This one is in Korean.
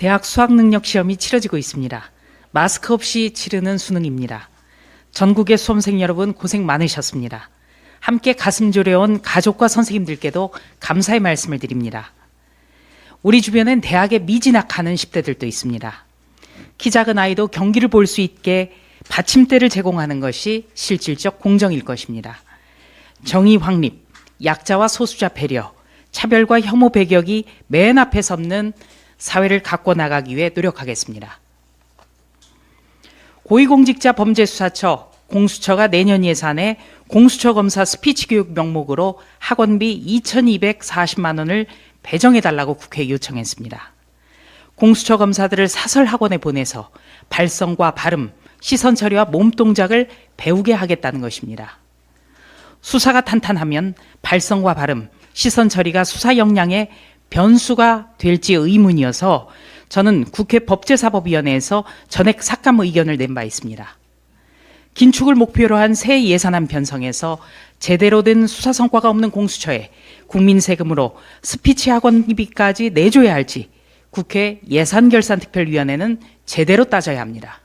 대학 수학능력 시험이 치러지고 있습니다. 마스크 없이 치르는 수능입니다. 전국의 수험생 여러분 고생 많으셨습니다. 함께 가슴 졸여온 가족과 선생님들께도 감사의 말씀을 드립니다. 우리 주변엔 대학에 미진학하는 10대들도 있습니다. 키 작은 아이도 경기를 볼 수 있게 받침대를 제공하는 것이 실질적 공정일 것입니다. 정의 확립, 약자와 소수자 배려, 차별과 혐오 배격이 맨 앞에 섰는 사회를 갖고 나가기 위해 노력하겠습니다. 고위공직자 범죄수사처 공수처가 내년 예산에 공수처 검사 스피치 교육 명목으로 학원비 2,240만 원을 배정해 달라고 국회에 요청했습니다. 공수처 검사들을 사설 학원에 보내서 발성과 발음, 시선 처리와 몸 동작을 배우게 하겠다는 것입니다. 수사가 탄탄하면 발성과 발음, 시선 처리가 수사 역량의 변수가 될지 의문이어서 저는 국회 법제사법위원회에서 전액 삭감 의견을 낸 바 있습니다. 긴축을 목표로 한 새 예산안 편성에서 제대로 된 수사 성과가 없는 공수처에 국민 세금으로 스피치 학원비까지 내줘야 할지 국회 예산결산특별위원회는 제대로 따져야 합니다.